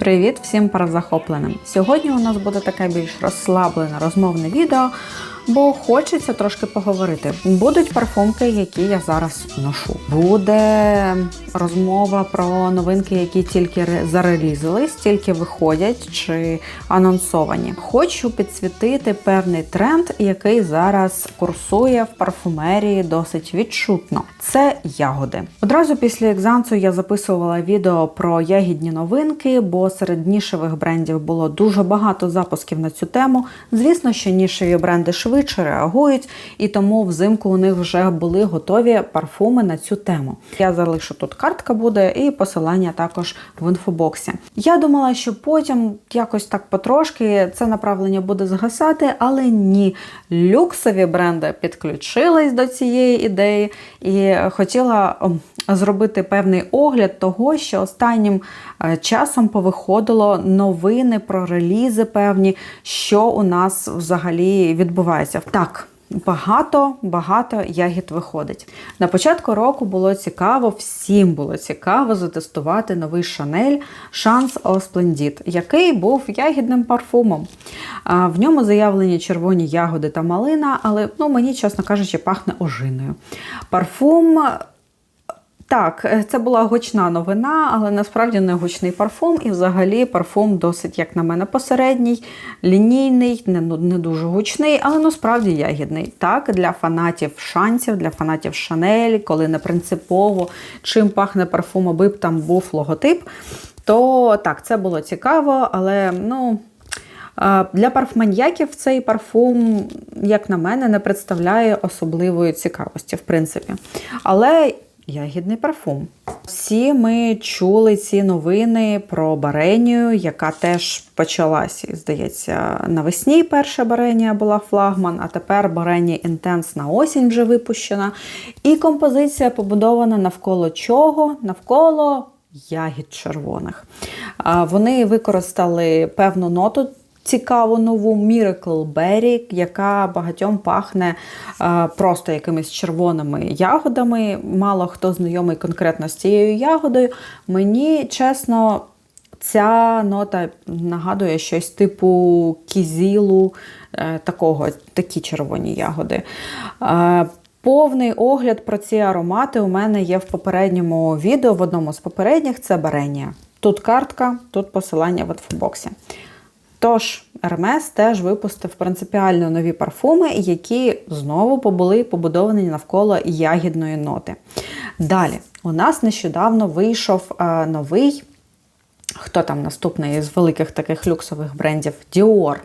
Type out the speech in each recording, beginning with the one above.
Привіт всім паразахопленим! Сьогодні у нас буде таке більш розслаблене розмовне відео, бо хочеться трошки поговорити. Будуть парфумки, які я зараз ношу. Буде розмова про новинки, які тільки зарелізились, тільки виходять чи анонсовані. Хочу підсвітити певний тренд, який зараз курсує в парфумерії досить відчутно. Це ягоди. Одразу після екзансу я записувала відео про ягідні новинки, бо серед нішевих брендів було дуже багато запусків на цю тему. Звісно, що нішеві бренди швидше реагують, і тому взимку у них вже були готові парфуми на цю тему. Я залишу тут картка буде і посилання також в інфобоксі. Я думала, що потім якось так потрошки це направлення буде згасати, але ні. Люксові бренди підключились до цієї ідеї і хотіла зробити певний огляд того, що останнім е, часом повиходило новини про релізи певні, що у нас взагалі відбувається. Так. Багато багато ягід виходить. На початку року було цікаво, всім було цікаво затестувати новий Шанель Шанс О який був ягідним парфумом. В ньому заявлені червоні ягоди та малина, але ну, мені, чесно кажучи, пахне ожиною. Парфум так, е, це була гучна новина, але насправді не гучний парфум. І взагалі парфум досить, як на мене, посередній, лінійний, не, ну, не дуже гучний, але насправді ягідний. Так, для фанатів шансів, для фанатів Шанель, коли не принципово чим пахне парфум, аби б там був логотип. То так, це було цікаво, але ну. Е, Для парфманьяків цей парфум, як на мене, не представляє особливої цікавості, в принципі. Але ягідний парфум. Всі ми чули ці новини про Баренію, яка теж почалася, здається, навесні перша Баренія була флагман, а тепер Баренія Інтенс на осінь вже випущена. І композиція побудована навколо чого? Навколо ягід червоних. Вони використали певну ноту цікаву нову Miracle Berry, яка багатьом пахне е, просто якимись червоними ягодами. Мало хто знайомий конкретно з цією ягодою. Мені чесно. Ця нота нагадує щось типу кізілу, е, такого, такі червоні ягоди. Е, Повний огляд про ці аромати у мене є в попередньому відео, в одному з попередніх це Баренія. Тут картка, тут посилання в інфобоксі. Тож, Ермес теж випустив принципіально нові парфуми, які знову були побудовані навколо ягідної ноти. Далі, у нас нещодавно вийшов е, новий, хто там наступний з великих таких люксових брендів Dior.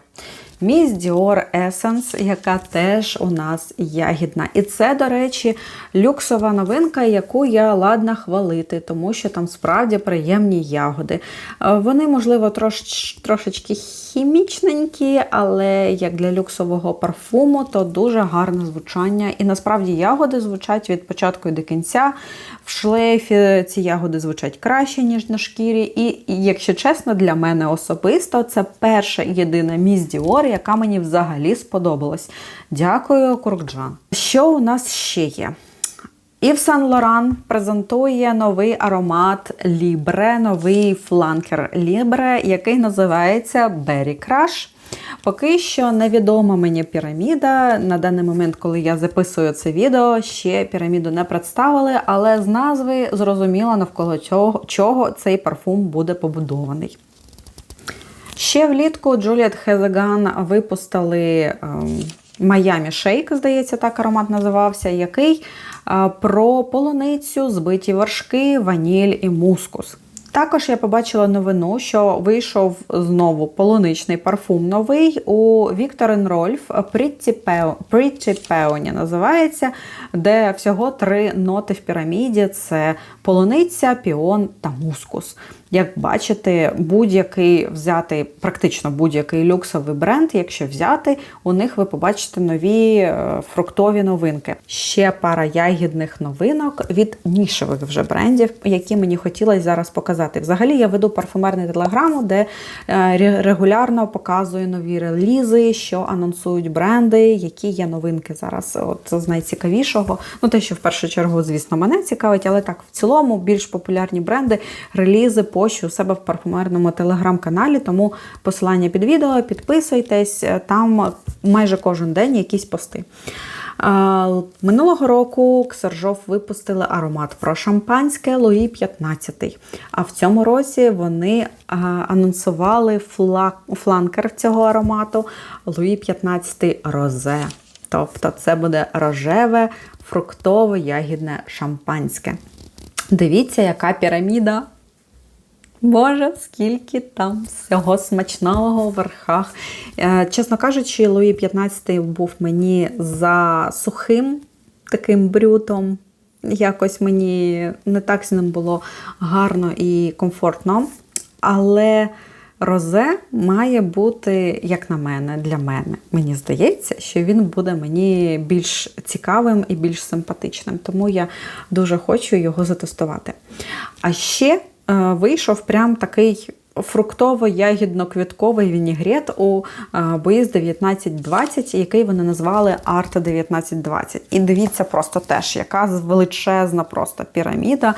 Міс Dior Essence, яка теж у нас ягідна. І це, до речі, люксова новинка, яку я ладна хвалити, тому що там справді приємні ягоди. Е, Вони, можливо, трош, трошечки хімічненькі, але як для люксового парфуму, то дуже гарне звучання. І насправді ягоди звучать від початку і до кінця. В шлейфі ці ягоди звучать краще, ніж на шкірі. І, якщо чесно, для мене особисто це перша єдина міс Dior, яка мені взагалі сподобалась. Дякую, Куркджан. Що у нас ще є? Ів Сен Лоран презентує новий аромат Libre, новий фланкер Libre, який називається Berry Crush. Поки що невідома мені піраміда. На даний момент, коли я записую це відео, ще піраміду не представили, але з назви зрозуміло навколо чого, чого цей парфум буде побудований. Ще влітку Джуліет Хезеган випустили Майами Шейк, здається, так аромат називався, який е, про полуницю, збиті вершки, ваніль і мускус. Також я побачила новину, що вийшов знову полуничний парфум новий у Вікторин Рольф Pretty Peony називається, де всього три ноти в піраміді: це полуниця, піон та мускус. Як бачите, будь-який взяти, практично будь-який люксовий бренд, якщо взяти, у них ви побачите нові е, фруктові новинки. Ще пара ягідних новинок від нішевих вже брендів, які мені хотілося зараз показати. Взагалі я веду парфумерний телеграму, де е, регулярно показую нові релізи, що анонсують бренди, які є новинки зараз. От з найцікавішого. Ну, те, що в першу чергу, звісно, мене цікавить, але так, в цілому більш популярні бренди, релізи. потім пощу у себе в парфумерному телеграм-каналі, тому посилання під відео, підписуйтесь, там майже кожен день якісь пости. Минулого року Ксержов випустили аромат про шампанське Луї 15. А в цьому році вони анонсували фланкер цього аромату Луї 15 Розе. Тобто це буде рожеве, фруктово-ягідне шампанське. Дивіться, яка піраміда. Боже, скільки там всього смачного у верхах. Е, чесно кажучи, Луї 15 був мені за сухим таким брютом. Якось мені не так з ним було гарно і комфортно. Але розе має бути, як на мене, для мене. Мені здається, що він буде мені більш цікавим і більш симпатичним. Тому я дуже хочу його затестувати. А ще вийшов прям такий фруктово-ягідно-квітковий вінігрет у е, боїз 1920, який вони назвали Арта 1920. І дивіться, просто теж, яка величезна просто піраміда.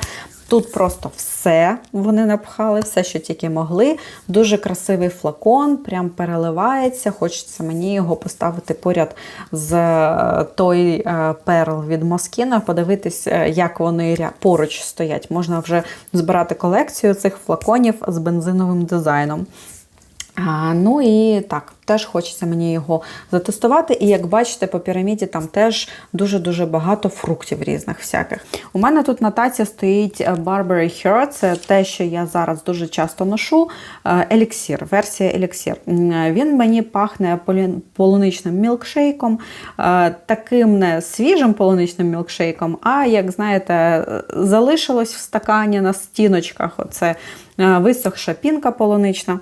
Тут просто все вони напхали, все, що тільки могли. Дуже красивий флакон, прям переливається. Хочеться мені його поставити поряд з е, той е, перл від Москіна, подивитись, е, як вони поруч стоять. Можна вже збирати колекцію цих флаконів з бензиновим дизайном. А, Ну і так, теж хочеться мені його затестувати. І як бачите, по піраміді там теж дуже-дуже багато фруктів різних всяких. У мене тут на таці стоїть Barbary Her, це те, що я зараз дуже часто ношу. Еліксір, версія еліксір. Він мені пахне полуничним мілкшейком, таким не свіжим полуничним мілкшейком, а, як знаєте, залишилось в стакані на стіночках. Оце висохша пінка полунична.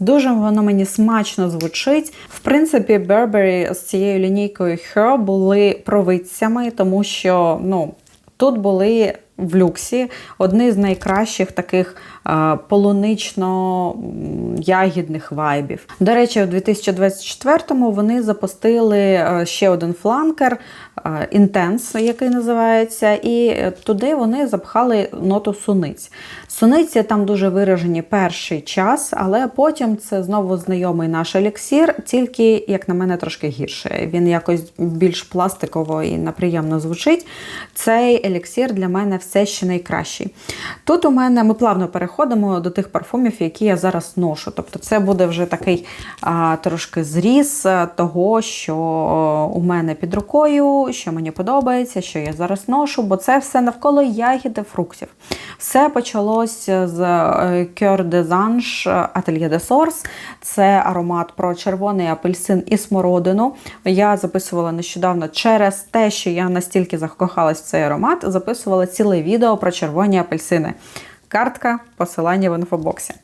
Дуже воно мені смачно звучить. В принципі, Burberry з цією лінійкою Her були провидцями, тому що ну, тут були в люксі одні з найкращих таких полунично-ягідних вайбів. До речі, у 2024-му вони запустили ще один фланкер Intense, який називається, і туди вони запхали ноту суниць. Суниці там дуже виражені перший час, але потім це знову знайомий наш еліксір, тільки, як на мене, трошки гірше. Він якось більш пластиково і неприємно звучить. Цей еліксір для мене все ще найкращий. Тут у мене ми плавно переходимо до тих парфумів, які я зараз ношу. Тобто, це буде вже такий а, трошки зріз того, що у мене під рукою, що мені подобається, що я зараз ношу, бо це все навколо ягіди фруктів. Все почалося з Coeur des Anges Atelier de Source. Це аромат про червоний апельсин і смородину. Я записувала нещодавно через те, що я настільки закохалась в цей аромат, записувала ціле відео про червоні апельсини. Картка, посилання в інфобоксі.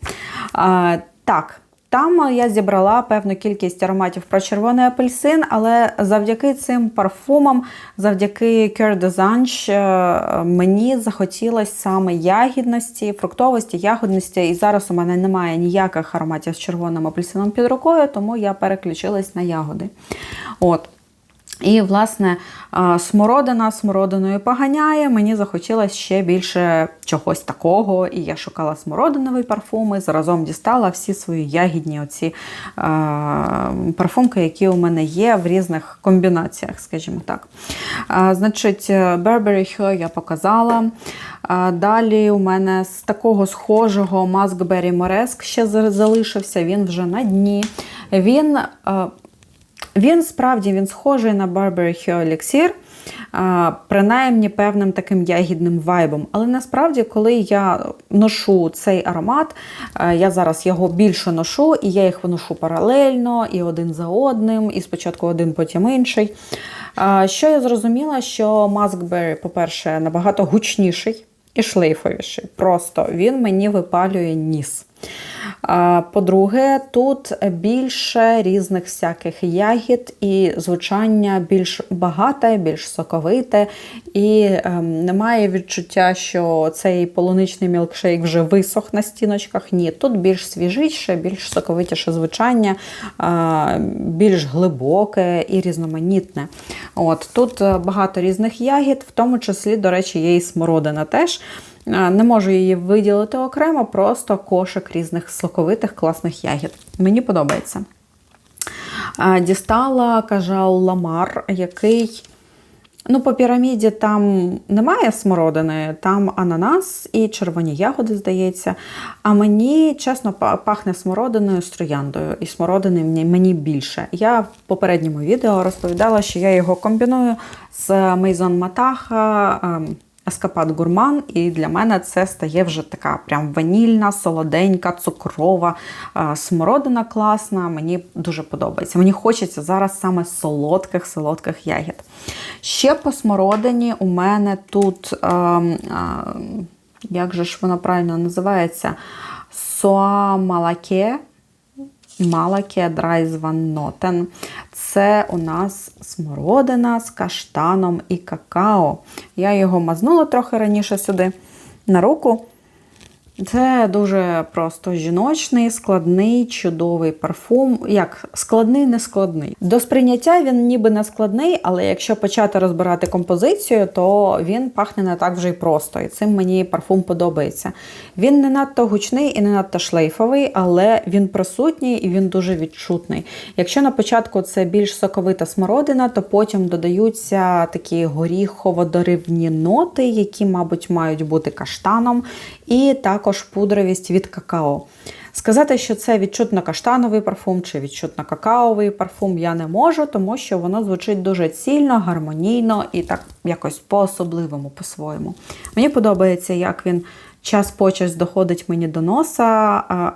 А, Так, там я зібрала певну кількість ароматів про червоний апельсин, але завдяки цим парфумам, завдяки Coeur des Anges, е, мені захотілося саме ягідності, фруктовості, ягодності. І зараз у мене немає ніяких ароматів з червоним апельсином під рукою, тому я переключилась на ягоди. От. І, власне, смородина смородиною поганяє. Мені захотілося ще більше чогось такого. І я шукала смородинові парфуми, заразом дістала всі свої ягідні оці парфумки, які у мене є в різних комбінаціях, скажімо так. Значить, Burberry Her я показала. Далі у мене з такого схожого Maskberry Moresk ще залишився, він вже на дні. Він він справді він схожий на Burberry Hue Elixir, принаймні певним таким ягідним вайбом. Але насправді, коли я ношу цей аромат, я зараз його більше ношу, і я їх ношу паралельно, і один за одним, і спочатку один, потім інший. Що я зрозуміла, що Maskberry, по-перше, набагато гучніший і шлейфовіший. Просто він мені випалює ніс. По-друге, тут більше різних всяких ягід, і звучання більш багате, більш соковите, і ем, немає відчуття, що цей полуничний мілкшейк вже висох на стіночках. Ні, тут більш свіжіше, більш соковитіше звучання, е, більш глибоке і різноманітне. От Тут багато різних ягід, в тому числі, до речі, є і смородина теж. Не можу її виділити окремо, просто кошик різних соковитих класних ягід. Мені подобається. Дістала кажал Ламар, який. Ну, по піраміді там немає смородини, там ананас і червоні ягоди, здається. А мені, чесно, пахне смородиною з трояндою. І смородини мені, більше. Я в попередньому відео розповідала, що я його комбіную з Мейзон Матаха. Ем, Ескапад гурман, і для мене це стає вже така прям ванільна, солоденька, цукрова, е, смородина класна. Мені дуже подобається. Мені хочеться зараз саме солодких солодких ягід. Ще по смородині у мене тут, е, е, як же ж воно правильно називається? Соа малаке. Малаке драйзваннотен. Це у нас смородина з каштаном і какао. Я його мазнула трохи раніше сюди на руку. Це дуже просто жіночний, складний, чудовий парфум. Як складний, не складний. До сприйняття він ніби не складний, але якщо почати розбирати композицію, то він пахне не так вже й просто. І цим мені парфум подобається. Він не надто гучний і не надто шлейфовий, але він присутній і він дуже відчутний. Якщо на початку це більш соковита смородина, то потім додаються такі горіхово-доривні ноти, які, мабуть, мають бути каштаном, і також пудровість від какао. Сказати, що це відчутно каштановий парфум чи відчутно какаовий парфум, я не можу, тому що воно звучить дуже цільно, гармонійно і так якось по-особливому, по-своєму. Мені подобається, як він час по час доходить мені до носа.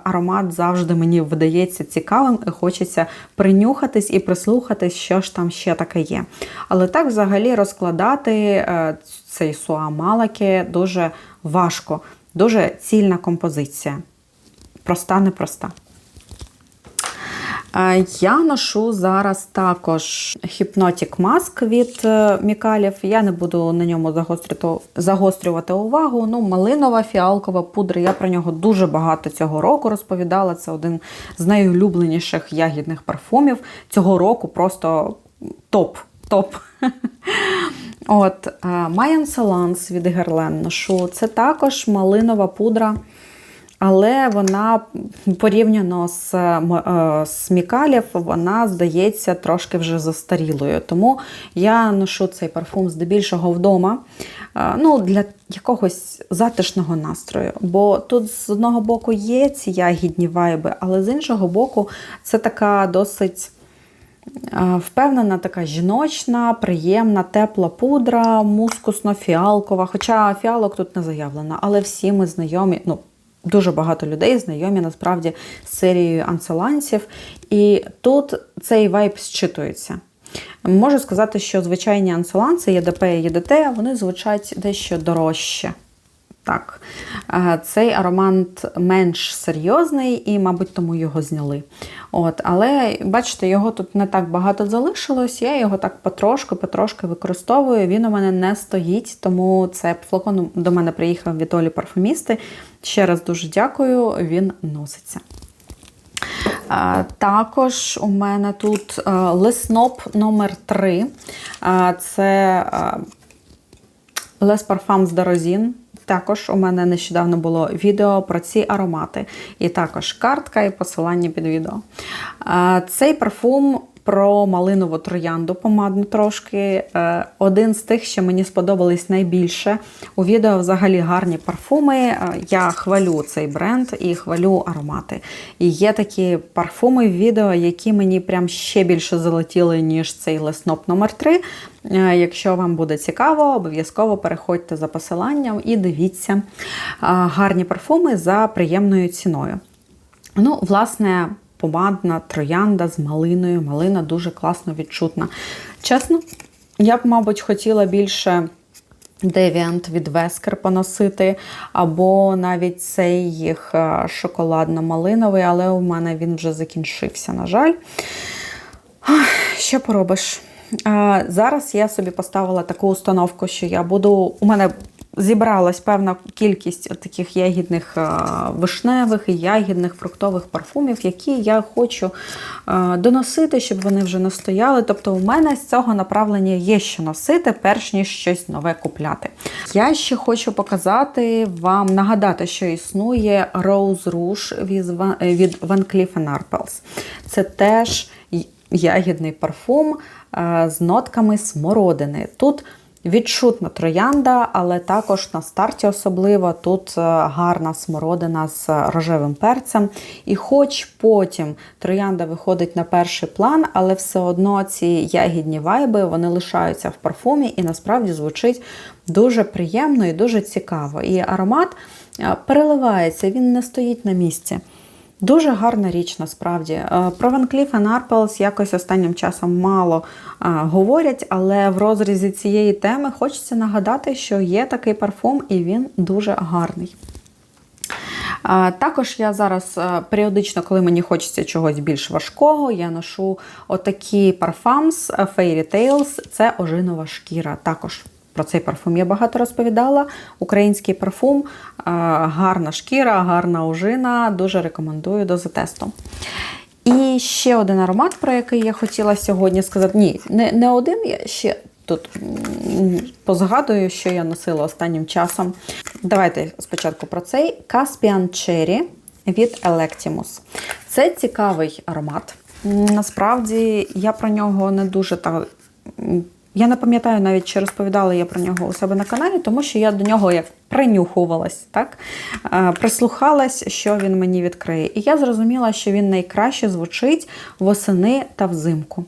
Аромат завжди мені видається цікавим і хочеться принюхатись і прислухатись, що ж там ще таке є. Але так взагалі розкладати е, цей суа малаки дуже важко, дуже цільна композиція. Проста, непроста. Е, Я ношу зараз також Hypnotic Mask від е, Мікалів. Я не буду на ньому загострювати, увагу. Ну, малинова фіалкова пудра. Я про нього дуже багато цього року розповідала. Це один з найулюбленіших ягідних парфумів. Цього року просто топ. Топ. От, Mayan Salans від Guerlain ношу. Це також малинова пудра. Але вона порівняно з, е, з Мікалів, вона здається трошки вже застарілою. Тому я ношу цей парфум здебільшого вдома е, ну, для якогось затишного настрою. Бо тут з одного боку є ці ягідні вайби, але з іншого боку, це така досить. Впевнена, така жіночна, приємна, тепла пудра, мускусно-фіалкова. Хоча фіалок тут не заявлено, але всі ми знайомі, ну, дуже багато людей знайомі насправді з серією анселансів. І тут цей вайб зчитується. Можу сказати, що звичайні анселанси, ЄДП і ЄДТ, вони звучать дещо дорожче. Так, Е, цей аромат менш серйозний і, мабуть, тому його зняли. От, Але бачите, його тут не так багато залишилось. Я його так потрошки-потрошки використовую. Він у мене не стоїть, тому це флакон до мене приїхав від Олі парфумісти. Ще раз дуже дякую, він носиться. Е, Також у мене тут е, лесноп номер 3 Е, Це Les Parfums d'Arozin. Також у мене нещодавно було відео про ці аромати. І також картка і посилання під відео. Цей парфум про малинову троянду помадну трошки. Е, Один з тих, що мені сподобались найбільше. У відео взагалі гарні парфуми. Е, Я хвалю цей бренд і хвалю аромати. І є такі парфуми в відео, які мені прям ще більше залетіли, ніж цей лесноп номер 3 Е, Якщо вам буде цікаво, обов'язково переходьте за посиланням і дивіться гарні парфуми за приємною ціною. Ну, власне, помадна троянда з малиною. Малина дуже класно відчутна. Чесно, я б, мабуть, хотіла більше. Девіант від Вескер поносити, або навіть цей їх е, шоколадно-малиновий, але у мене він вже закінчився, на жаль. Що поробиш? Зараз я собі поставила таку установку, що я буду. У мене зібралась певна кількість таких ягідних е, вишневих і ягідних фруктових парфумів, які я хочу е, доносити, щоб вони вже не стояли. Тобто, у мене з цього направлення є що носити, перш ніж щось нове купляти. Я ще хочу показати вам, нагадати, що існує Rose Rouge від Van Cleef Arpels. Це теж ягідний парфум е, з нотками смородини. Тут Відчутна троянда, але також на старті особливо тут е, гарна смородина з рожевим перцем. І хоч потім троянда виходить на перший план, але все одно ці ягідні вайби вони лишаються в парфумі і насправді звучить дуже приємно і дуже цікаво. І аромат е, переливається, він не стоїть на місці. Дуже гарна річ насправді. Е, про Van Cleef Arpels якось останнім часом мало е, говорять, але в розрізі цієї теми хочеться нагадати, що є такий парфум і він дуже гарний. Е, також я зараз періодично, коли мені хочеться чогось більш важкого, я ношу отакі парфамс Fairy Tales, це ожинова шкіра. Також про цей парфум я багато розповідала. Український парфум, гарна шкіра, гарна ужина. Дуже рекомендую до затесту. І ще один аромат, про який я хотіла сьогодні сказати. Ні, не, не один, я ще тут позгадую, що я носила останнім часом. Давайте спочатку про цей Caspian Cherry від Electimus. Це цікавий аромат. Насправді, я про нього не дуже так я не пам'ятаю навіть, чи розповідала я про нього у себе на каналі, тому що я до нього як принюхувалась, так? Прислухалась, що він мені відкриє. І я зрозуміла, що він найкраще звучить восени та взимку.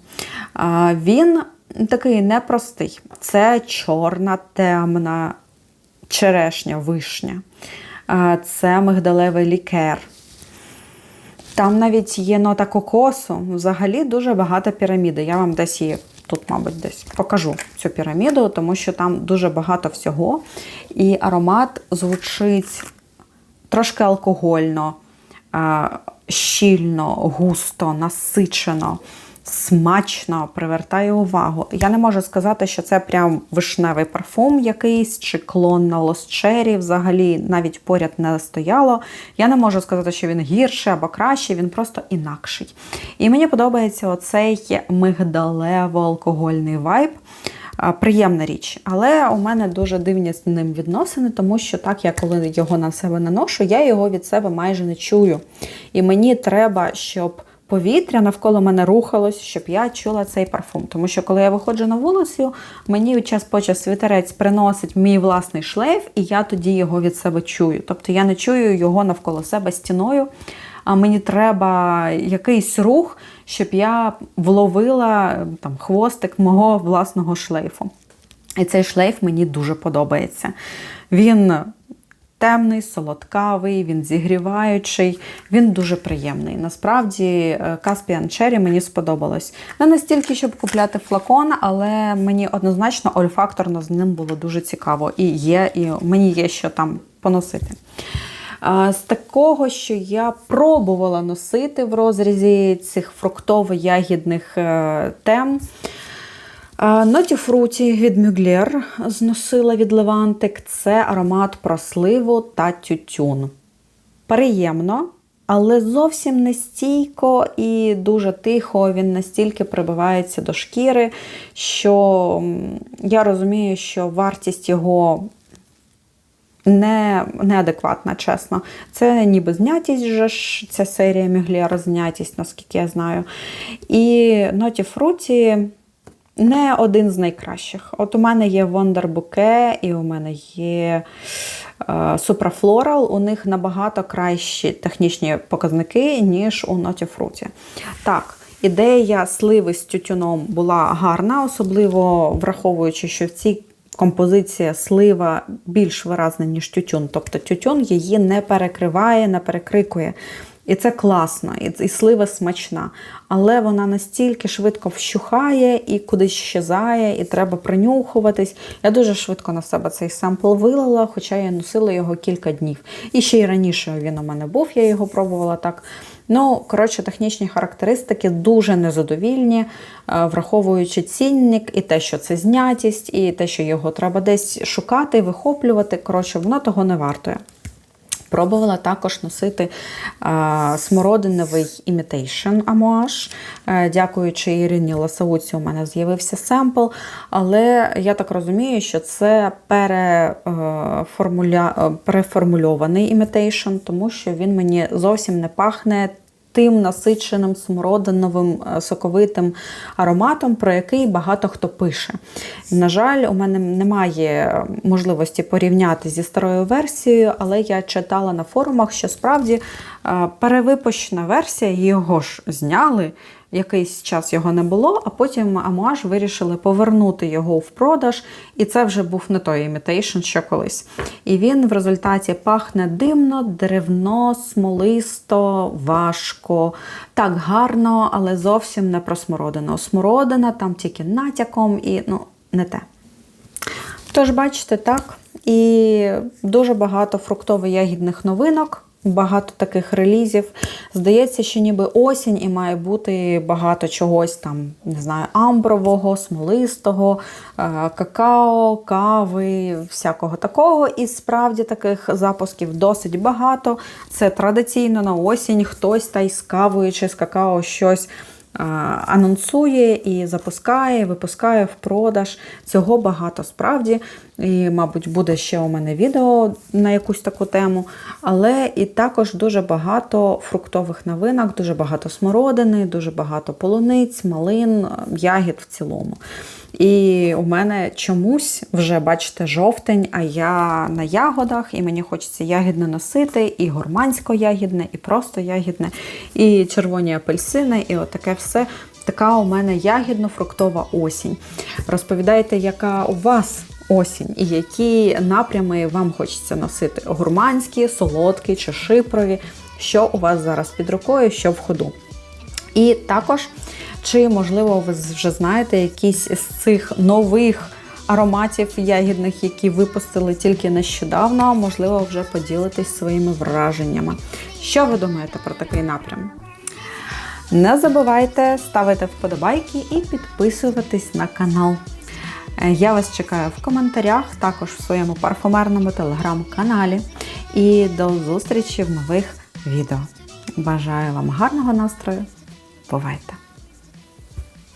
Він такий непростий. Це чорна, темна черешня, вишня, це мигдалевий лікер. Там навіть є нота кокосу, взагалі дуже багато піраміди. Я вам десь її тут, мабуть, десь покажу цю піраміду, тому що там дуже багато всього. І аромат звучить трошки алкогольно, щільно, густо, насичено смачно привертає увагу. Я не можу сказати, що це прям вишневий парфум якийсь, чи клон на лосчері, взагалі навіть поряд не стояло. Я не можу сказати, що він гірший або кращий, він просто інакший. І мені подобається оцей мигдалево-алкогольний вайб. Приємна річ, але у мене дуже дивні з ним відносини, тому що так, я коли його на себе наношу, я його від себе майже не чую. І мені треба, щоб повітря навколо мене рухалось, щоб я чула цей парфум. Тому що, коли я виходжу на вулицю, мені час по час вітерець приносить мій власний шлейф, і я тоді його від себе чую. Тобто я не чую його навколо себе стіною. А мені треба якийсь рух, щоб я вловила там хвостик мого власного шлейфу. І цей шлейф мені дуже подобається. Він темний, солодкавий, він зігріваючий, він дуже приємний. Насправді, е, Caspian Cherry мені сподобалось. Не настільки, щоб купляти флакон, але мені однозначно ольфакторно з ним було дуже цікаво. І є, і мені є що там поносити. З такого, що я пробувала носити в розрізі цих фруктово-ягідних е, тем. Ноті Фруті від Мюглєр зносила від Левантик це аромат просливу та тютюн. Приємно, але зовсім не стійко і дуже тихо він настільки прибивається до шкіри, що я розумію, що вартість його не, неадекватна, чесно. Це ніби знятість, же ж, ця серія Мюглєр, знятість, наскільки я знаю. І Ноті Фруті не один з найкращих. От у мене є Wonder Bouquet і у мене є е, Supra Floral. У них набагато кращі технічні показники, ніж у Noті Frutti. Так, ідея сливи з тютюном була гарна, особливо враховуючи, що в цій композиція слива більш виразна, ніж тютюн. Тобто тютюн її не перекриває, не перекрикує. І це класно, і слива смачна. Але вона настільки швидко вщухає і кудись щезає, і треба принюхуватись. Я дуже швидко на себе цей семпл вилила, хоча я носила його кілька днів. І ще й раніше він у мене був, я його пробувала так Ну, коротше, технічні характеристики дуже незадовільні, е, враховуючи цінник і те, що це знятість, і те, що його треба десь шукати, вихоплювати. Коротше, воно того не вартує. Пробувала також носити а, смородиновий імітейшн амуаж. Е, Дякуючи Ірині Ласауці, у мене з'явився семпл. Але я так розумію, що це переформуля... е, переформульований імітейшн, тому що він мені зовсім не пахне тим насиченим смородиновим е, соковитим ароматом, про який багато хто пише. На жаль, у мене немає можливості порівняти зі старою версією, але я читала на форумах, що справді е, перевипущена версія, його ж зняли. Якийсь час його не було, а потім Амуаж вирішили повернути його в продаж, і це вже був не той імітейшн, що колись. І він в результаті пахне димно, деревно, смолисто, важко, так гарно, але зовсім не про смородину. Смородина там тільки натяком і ну, не те. Тож, бачите, так. І дуже багато фруктово-ягідних новинок. Багато таких релізів. Здається, що ніби осінь і має бути багато чогось там, не знаю, амбрового, смолистого, е, какао, кави, всякого такого. І справді таких запусків досить багато. Це традиційно на осінь хтось та й з кавою чи з какао щось анонсує і запускає, випускає в продаж. Цього багато справді. І, мабуть, буде ще у мене відео на якусь таку тему. Але і також дуже багато фруктових новинок, дуже багато смородини, дуже багато полуниць, малин, ягід в цілому. І у мене чомусь вже, бачите, жовтень, а я на ягодах, і мені хочеться ягідне носити, і гурмансько-ягідне, і просто ягідне, і червоні апельсини, і отаке все. Така у мене ягідно-фруктова осінь. Розповідайте, яка у вас осінь і які напрями вам хочеться носити: гурманські, солодкі чи шипрові, що у вас зараз під рукою, що в ходу. І також, чи, можливо, ви вже знаєте якісь з цих нових ароматів ягідних, які випустили тільки нещодавно, можливо, вже поділитесь своїми враженнями. Що ви думаєте про такий напрям? Не забувайте ставити вподобайки і підписуватись на канал. Я вас чекаю в коментарях, також в своєму парфумерному телеграм-каналі. І до зустрічі в нових відео. Бажаю вам гарного настрою! Бувайте!